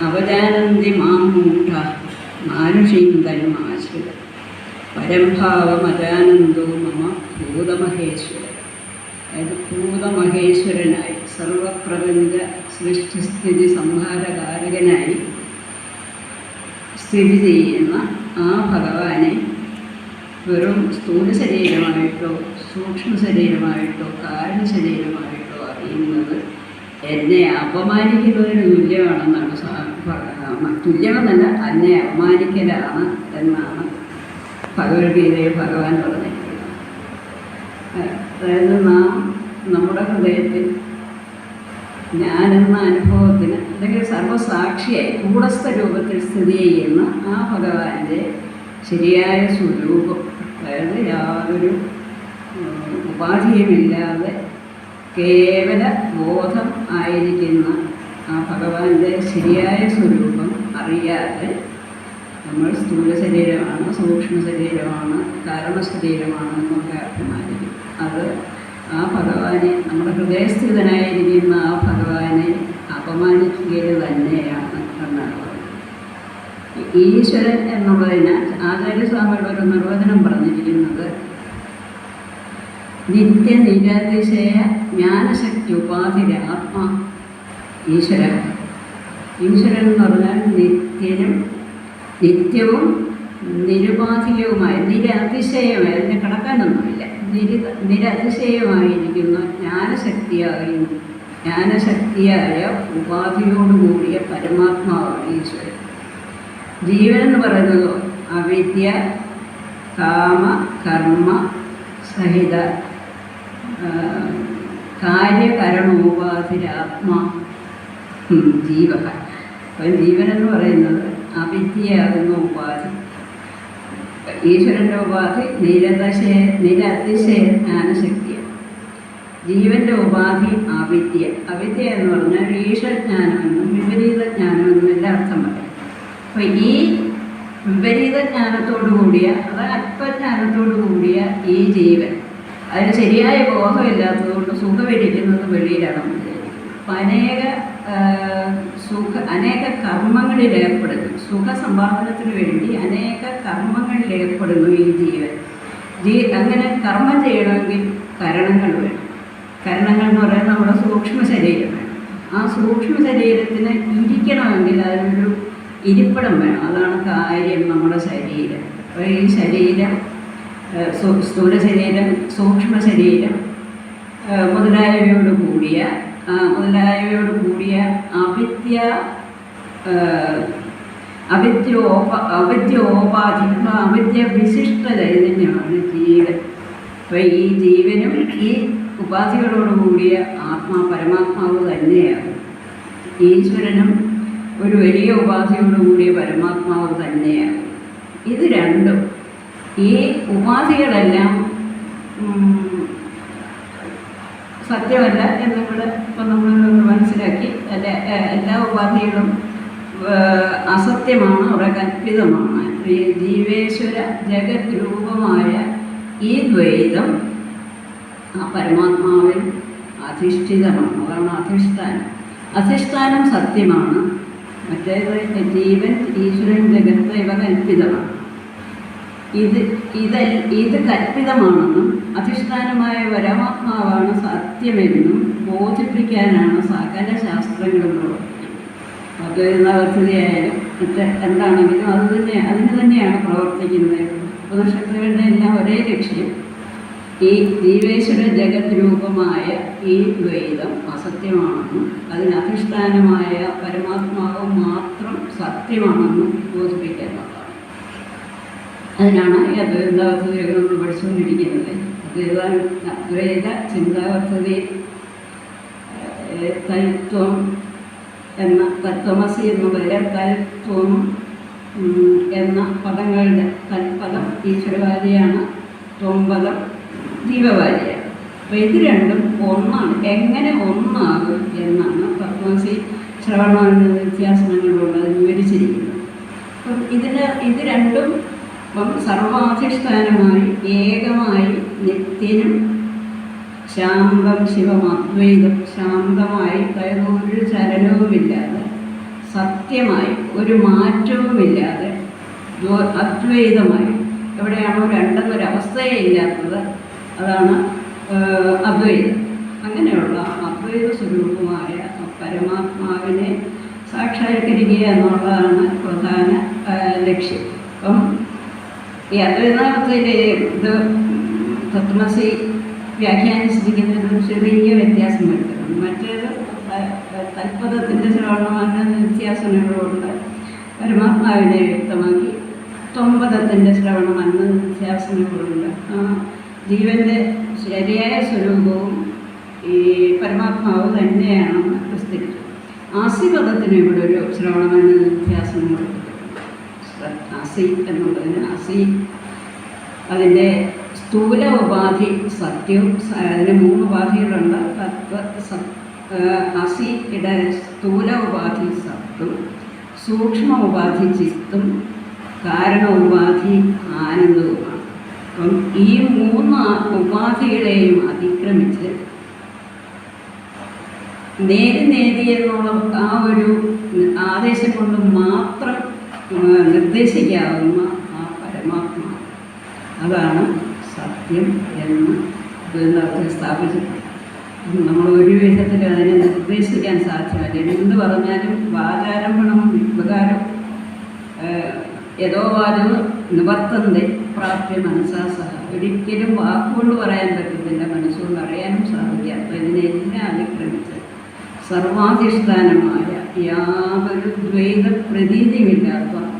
അവജാനന്തി മാം മൂഢ മാനുഷീം തരുമാശ്രിത പരംഭാവമജാനന്ദോ മമ ഭൂതമഹേശ്വര അതായത് ഭൂതമഹേശ്വരനായി സർവപ്രപഞ്ച സൃഷ്ടിസ്ഥിതി സംഹാരകാരകനായി സ്ഥിതി ചെയ്യുന്ന ആ ഭഗവാനെ വെറും സ്ഥൂല ശരീരമായിട്ടോ സൂക്ഷ്മ ശരീരമായിട്ടോ കാരണ ശരീരമായിട്ടോ അറിയുന്നത് എന്നെ അപമാനിക്കുന്നതിന് തുല്യമാണെന്നാണ് തുല്യമെന്നല്ല എന്നെ അപമാനിക്കലാണ് എന്നാണ് ഭഗവത്ഗീതയിൽ ഭഗവാൻ പറഞ്ഞിരിക്കുന്നത്. അതായത് നാം നമ്മുടെ ഹൃദയത്തിൽ ഞാനെന്ന അനുഭവത്തിന് അല്ലെങ്കിൽ സർവസാക്ഷിയായി കൂടസ്ഥ രൂപത്തിൽ സ്ഥിതി ചെയ്യുന്ന ആ ഭഗവാന്റെ ശരിയായ സ്വരൂപം അതായത് യാതൊരു ഉപാധിയുമില്ലാതെ കേവല ബോധം ആയിരിക്കുന്ന ആ ഭഗവാന്റെ ശരിയായ സ്വരൂപം അറിയാതെ നമ്മൾ സ്ഥൂല ശരീരമാണ് സൂക്ഷ്മ ശരീരമാണ് കാരണ ശരീരമാണ് എന്നൊക്കെ അർത്ഥമായിരിക്കും. അത് ആ ഭഗവാനെ നമ്മുടെ ഹൃദയസ്ഥിതനായിരിക്കുന്ന ആ ഭഗവാനെ അപമാനിക്കുകയിൽ തന്നെയാണ് എന്നാണ് ഈശ്വരൻ എന്നുള്ളതിന് ആചാര്യസ്വാമിയുടെ ഒരു നിർവചനം പറഞ്ഞിരിക്കുന്നത് നിത്യനിരതിശയ ജ്ഞാനശക്തി ഉപാധിരാത്മ ഈശ്വരൻ. ഈശ്വരൻ എന്ന് പറഞ്ഞാൽ നിത്യനും നിത്യവും നിരുപാധികവുമായ നിരതിശയമായ അതിനെ കടക്കാനൊന്നുമില്ല. നിര നിരതിശയമായിരിക്കുന്ന ജ്ഞാനശക്തിയായും ജ്ഞാനശക്തിയായ ഉപാധിയോടുകൂടിയ പരമാത്മാവാണ് ഈശ്വരൻ. ജീവൻ എന്ന് പറയുന്നത് അവിദ്യ കാമ കർമ്മ സഹിത കാര്യകരണോപാധിരാത്മാ. ജീവ അപ്പം ജീവൻ എന്ന് പറയുന്നത് അവിദ്യയാകുന്ന ഉപാധി. ഈശ്വരന്റെ ഉപാധി നിരതശയ നിരതിശയ ജ്ഞാനശക്തിയാണ് ജീവന്റെ ഉപാധി അവിദ്യ. അവിദ്യ എന്ന് പറഞ്ഞാൽ ഈശ്വരജ്ഞാനമെന്നും വിപരീത ജ്ഞാനമെന്നും എല്ലാം അർത്ഥം പറയും. അപ്പോൾ ഈ വിപരീത ജ്ഞാനത്തോടു കൂടിയ അത് അല്പജ്ഞാനത്തോടു കൂടിയ ഈ ജീവൻ അതിന് ശരിയായ ബോധമില്ലാത്തതുകൊണ്ട് സുഖമിരിക്കുന്നത് വെളിയിലാണ്. അപ്പം അനേക സുഖ അനേക കർമ്മങ്ങളിൽ ഏർപ്പെടുന്നു. സുഖ സമ്പാദനത്തിന് വേണ്ടി അനേക കർമ്മങ്ങളിൽ ഏർപ്പെടുന്നു ഈ ജീവൻ. ജീ അങ്ങനെ കർമ്മം ചെയ്യണമെങ്കിൽ കരണങ്ങൾ വേണം. കരണങ്ങൾ എന്ന് പറയുന്നത് നമ്മുടെ സൂക്ഷ്മ ശരീരം വേണം ആ സൂക്ഷ്മ ശരീരത്തിന് ഇരിക്കണമെങ്കിൽ അതിനൊരു ഇരിപ്പിടം വേണം. അതാണ് കാര്യം നമ്മുടെ ശരീരം. അപ്പോൾ ഈ ശരീരം സ്ഥൂല ശരീരം സൂക്ഷ്മ ശരീരം മുതലായവയോട് കൂടിയ മുതലായവയോട് കൂടിയ അവിദ്യ അവിദ്യോപ അവിദ്യോപാധി അഥവാ അവിദ്യ വിശിഷ്ട ചൈതന്യമാണ് ജീവൻ. അപ്പം ഈ ജീവനും ഈ ഉപാധികളോട് കൂടിയ ആത്മാ പരമാത്മാവ് തന്നെയാണ്. ഈശ്വരനും ഒരു വലിയ ഉപാധിയോട് കൂടിയ പരമാത്മാവ് തന്നെയാണ്. ഇത് രണ്ടും ഈ ഉപാധികളെല്ലാം സത്യമല്ല എന്നുകൂടെ ഇപ്പം നമ്മൾ മനസ്സിലാക്കി. അല്ലെ എല്ലാ ഉപാധികളും അസത്യമാണ് അവിടെ കൽപ്പിതമാണ് ഈ ജീവേശ്വര ജഗത് രൂപമായ ഈ ദ്വൈതം ആ പരമാത്മാവിൽ അധിഷ്ഠിതമാണ് അതാണ് അധിഷ്ഠാനം. അധിഷ്ഠാനം സത്യമാണ്. മറ്റേത് ജീവൻ ഈശ്വരൻ ജഗത്ത് ഇവ കൽപ്പിതമാണ്. ഇത് ഇത് ഇത് കൽപ്പിതമാണെന്നും അധിഷ്ഠാനമായ പരമാത്മാവാണ് സത്യമെന്നും ബോധിപ്പിക്കാനാണ് സകല ശാസ്ത്രങ്ങളും പ്രവർത്തിക്കുന്നത് പദ്ധതിയായാലും മറ്റ് എന്താണെങ്കിലും അത് തന്നെ അതിന് തന്നെയാണ് പ്രവർത്തിക്കുന്നത്. ഉപനിഷത്തുകളുടെ എല്ലാം ഒരേ ലക്ഷ്യം. ഈ ജീവേശ്വര ജഗത് രൂപമായ ഈ ദ്വൈതം അസത്യമാണെന്നും അതിന് അധിഷ്ഠാനമായ പരമാത്മാവ് മാത്രം സത്യമാണെന്നും അതിനാണ് അദ്വൈത പദ്ധതിയൊക്കെ നമ്മൾ പഠിച്ചുകൊണ്ടിരിക്കുന്നത്. അദ്വൈത അദ്വൈത ചിന്താപദ്ധതി തൽത്വം എന്ന തത്വമസി എന്ന തത്വം തൽത്വം എന്ന പദങ്ങളുടെ തൽപദം ഈശ്വരവാദിയാണ് ത്വംപദം ജീവവാദിയാണ് അപ്പോൾ ഇത് രണ്ടും ഒന്നാണ്. എങ്ങനെ ഒന്നാകും എന്നാണ് തത്വമസി ശ്രവണ വ്യത്യാസങ്ങളിലുള്ളത് വിവരിച്ചിരിക്കുന്നത്. അപ്പം ഇതിന് ഇത് രണ്ടും ഇപ്പം സർവാധിഷ്ഠാനമായി ഏകമായി നിത്യനും ശാന്തം ശിവം അദ്വൈതം ശാന്തമായി അതായത് ഒരു ചലനവുമില്ലാതെ സത്യമായി ഒരു മാറ്റവുമില്ലാതെ ദ്വ- അദ്വൈതമായി. എവിടെയാണോ രണ്ടെന്നൊരവസ്ഥയെ ഇല്ലാത്തത് അതാണ് അദ്വൈതം. അങ്ങനെയുള്ള അദ്വൈത സ്വരൂപമായ പരമാത്മാവിനെ സാക്ഷാത്കരിക്കുക എന്നുള്ളതാണ് പ്രധാന ലക്ഷ്യം. അപ്പം ഈ അദ്വൈതാർത്ഥത്തിന്റെ ഇത് തത്വമസി വ്യാഖ്യാനിച്ചിരിക്കുന്നതിനും ചെറിയ വ്യത്യാസം വരുത്തുന്നു മറ്റേത് തൽപദത്തിന്റെ ശ്രവണമാണ് വ്യത്യാസങ്ങളുണ്ട് പരമാത്മാവിനെ വ്യക്തമാക്കി തൊമ്പതത്തിന്റെ ശ്രവണമെന്ന് വ്യത്യാസങ്ങളുണ്ട് ആ ജീവന്റെ ശരിയായ സ്വരൂപവും ഈ പരമാത്മാവ് തന്നെയാണെന്ന് വിസ്തരിച്ചു ആസിപദത്തിന് ഇവിടെ ഒരു ശ്രവണമെന്ന വ്യത്യാസം കൊടുത്തിട്ടുണ്ട് അസി എന്നുള്ളതിന് അസി. അതിന്റെ സ്ഥൂല ഉപാധി സത്യവും അതിന് മൂന്ന് ഉപാധികളുണ്ട്. തത്വ അസിയുടെ സ്ഥൂല ഉപാധി സത്തും സൂക്ഷ്മ ഉപാധി ചിത്തും കാരണ ഉപാധി ആനന്ദവുമാണ്. അപ്പം ഈ മൂന്ന് ഉപാധികളെയും അതിക്രമിച്ച് നേരി നേരി എന്നുള്ള ആ ഒരു ആദേശം കൊണ്ട് മാത്രം നിർദ്ദേശിക്കാവുന്ന ആ പരമാത്മാ. അതാണ് സത്യം എന്ന് ഇതിനകത്ത് സ്ഥാപിച്ചു നമ്മൾ ഒരു വിധത്തിൽ അതിനെ നിർദ്ദേശിക്കാൻ സാധ്യമല്ല. എന്ത് പറഞ്ഞാലും വാചാരംഭണം വികാരം ഏതോ വാചം നിവർത്തന്തെ പ്രാപ്യ മനസ്സാ സഹ ഒരിക്കലും വാക്കുകൊണ്ട് പറയാൻ പറ്റുന്നില്ല മനസ്സുകൊണ്ട് അറിയാനും അപ്പോൾ ഇതിനെല്ലാം അതിക്രമിച്ച് സർവാധിഷ്ഠാനമായ യാതൊരു ദ്വൈത പ്രതീതിയുമില്ലാത്ത